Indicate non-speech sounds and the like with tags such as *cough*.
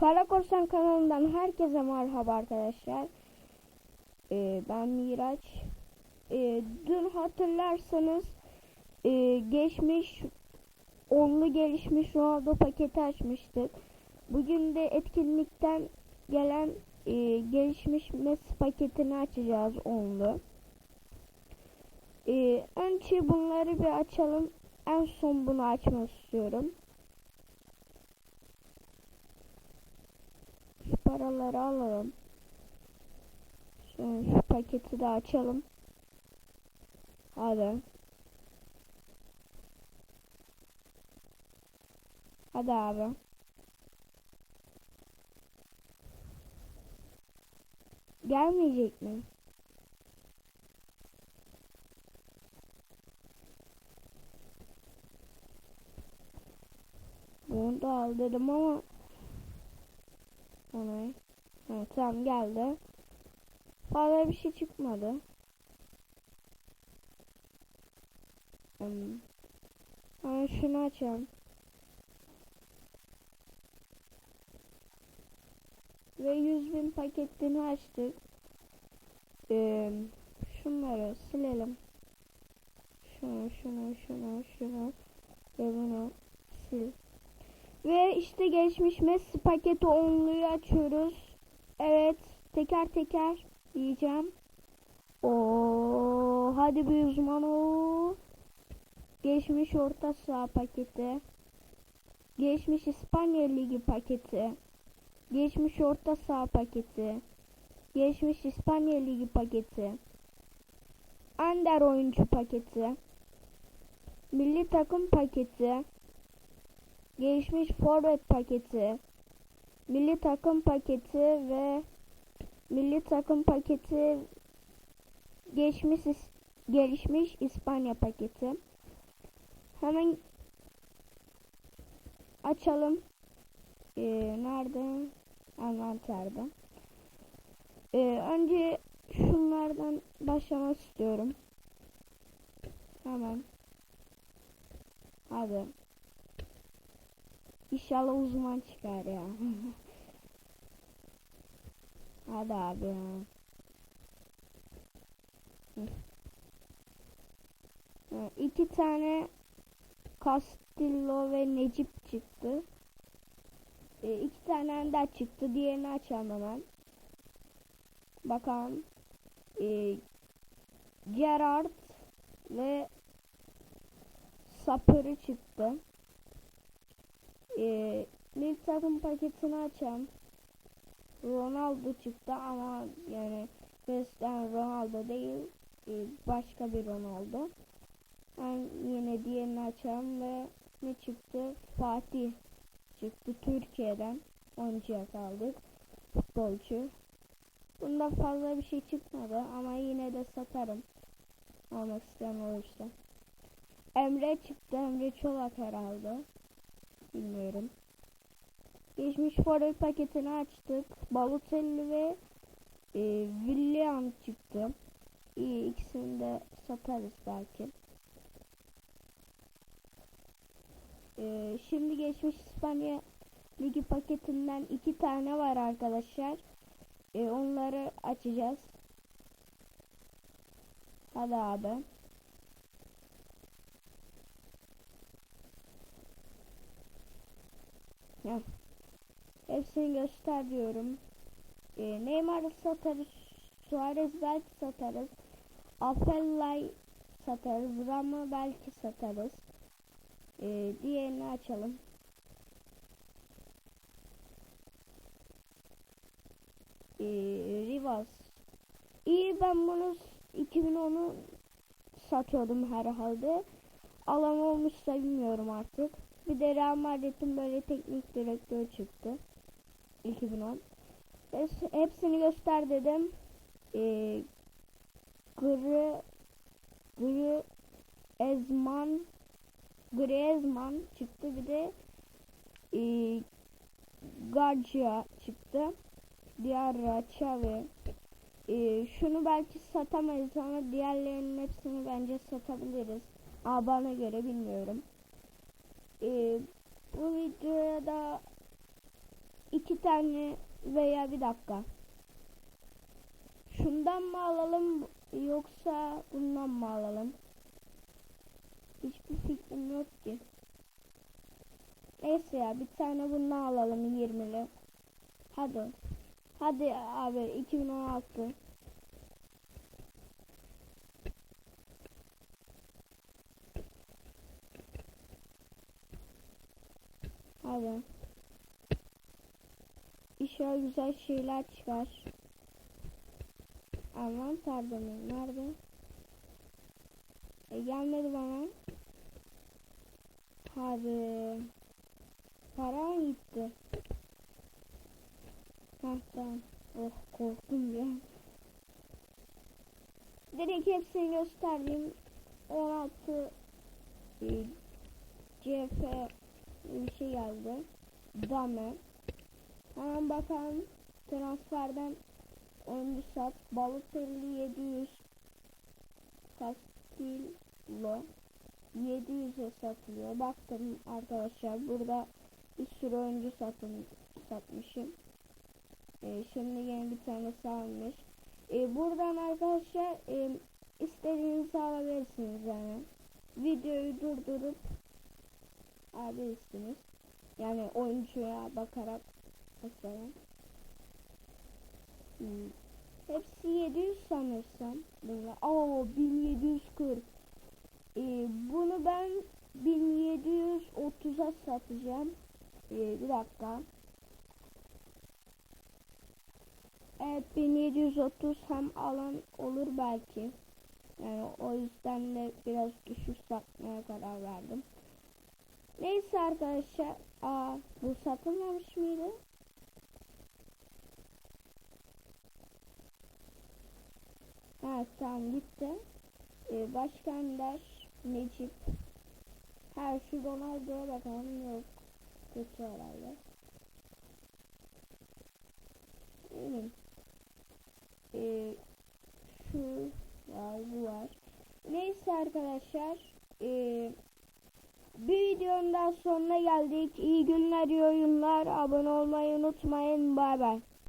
Kara Korsan kanalından herkese merhaba arkadaşlar. Ee, ben Miraç. Ee, dün hatırlarsanız e, geçmiş onlu gelişmiş Ronaldo paketi açmıştık. Bugün de etkinlikten gelen e, gelişmiş Messi paketini açacağız onlu. Ee, önce bunları bir açalım. En son bunu açmak istiyorum. Paraları alalım. Şöyle şu paketi de açalım. Hadi. Hadi abi. Gelmeyecek mi? Bunu da al dedim ama Ona. Evet, tamam geldi. Fazla bir şey çıkmadı. Hmm. Ben şunu açalım. Ve 100 bin paketini açtık. Ee, şunları silelim. Şunu, şunu, şunu, şunu ve bunu sil. Ve işte geçmiş Messi paketi onluyu açıyoruz. Evet, teker teker diyeceğim. O hadi bir uzman o. Geçmiş orta saha paketi. Geçmiş İspanya Ligi paketi. Geçmiş orta saha paketi. Geçmiş İspanya Ligi paketi. Under oyuncu paketi. Milli takım paketi. Gelişmiş forvet paketi. Milli takım paketi ve milli takım paketi geçmiş gelişmiş İspanya paketi. Hemen açalım. Ee, nerede? Envanterde. Ee, önce şunlardan başlamak istiyorum. Hemen. Hadi. İnşallah uzman çıkar ya. *laughs* Hadi abi ya. İki tane Castillo ve Necip çıktı. E, iki tane ender çıktı. Diğerini açalım hemen. Bakalım. E, Gerard ve Sapırı çıktı. E, milli takım paketini açalım. Ronaldo çıktı ama yani Cristiano Ronaldo değil e, başka bir Ronaldo. Ben yine diğerini açalım ve ne çıktı? Fatih çıktı Türkiye'den. Oyuncuya kaldık. Futbolcu. Bunda fazla bir şey çıkmadı ama yine de satarım. Almak isteyen olursa. Emre çıktı. Emre Çolak herhalde. Bilmiyorum. Geçmiş forvet paketini açtık. Balotelli ve e, William çıktı. İyi ikisini de satarız belki. Ee, şimdi geçmiş İspanya Ligi paketinden iki tane var arkadaşlar. Ee, onları açacağız. Hadi abi. Ya. Hepsini göster diyorum. Ee, Neymar'ı satarız. Suarez belki satarız. Afellay satarız. Ram'ı belki satarız. Ee, diğerini açalım. Ee, Rivas. İyi ben bunu 2010'u satıyordum herhalde. Alan olmuşsa bilmiyorum artık. Bir de Real Madrid'in böyle teknik direktör çıktı. 2010. Hepsini göster dedim. Ee, Gri Gri Ezman Griezmann çıktı bir de e, Garcia çıktı. Diğer Xavi. E, şunu belki satamayız ama diğerlerinin hepsini bence satabiliriz. Aa, bana göre bilmiyorum. E, bu videoya da iki tane veya bir dakika. Şundan mı alalım yoksa bundan mı alalım? Hiçbir fikrim yok ki. Neyse ya bir tane bundan alalım 20'li. Hadi. Hadi abi 2016. Hadi. İnşallah güzel şeyler çıkar. Aman pardon nerede? E, gelmedi bana. Hadi. Para gitti. Hah tamam. Oh korktum ya. Direkt hepsini gösterdim. Geldi. Dame. Hemen bakalım transferden oyuncu sat. Balotelli 700 Castillo 700'e satılıyor. Baktım arkadaşlar burada bir sürü oyuncu satın, satmışım. Ee, şimdi yeni bir tane almış. Ee, buradan arkadaşlar e, istediğinizi alabilirsiniz yani. Videoyu durdurup alabilirsiniz. Yani oyuncuya bakarak mesela. Hmm. Hepsi 700 sanırsam. Bunlar. Oo 1740. Ee, bunu ben 1730'a satacağım. Ee, bir dakika. Evet 1730 hem alan olur belki. Yani o yüzden de biraz düşük satmaya karar verdim. Neyse arkadaşlar. Aa bu satılmamış mıydı? Evet tamam gitti. Ee, Başkender Necip. Her şu Ronaldo'ya bakalım yok. Kötü herhalde. Benim. Ee, şu var bu var. Neyse arkadaşlar. Ee, bir videonun sonuna geldik. İyi günler, iyi oyunlar. Abone olmayı unutmayın. Bay bay.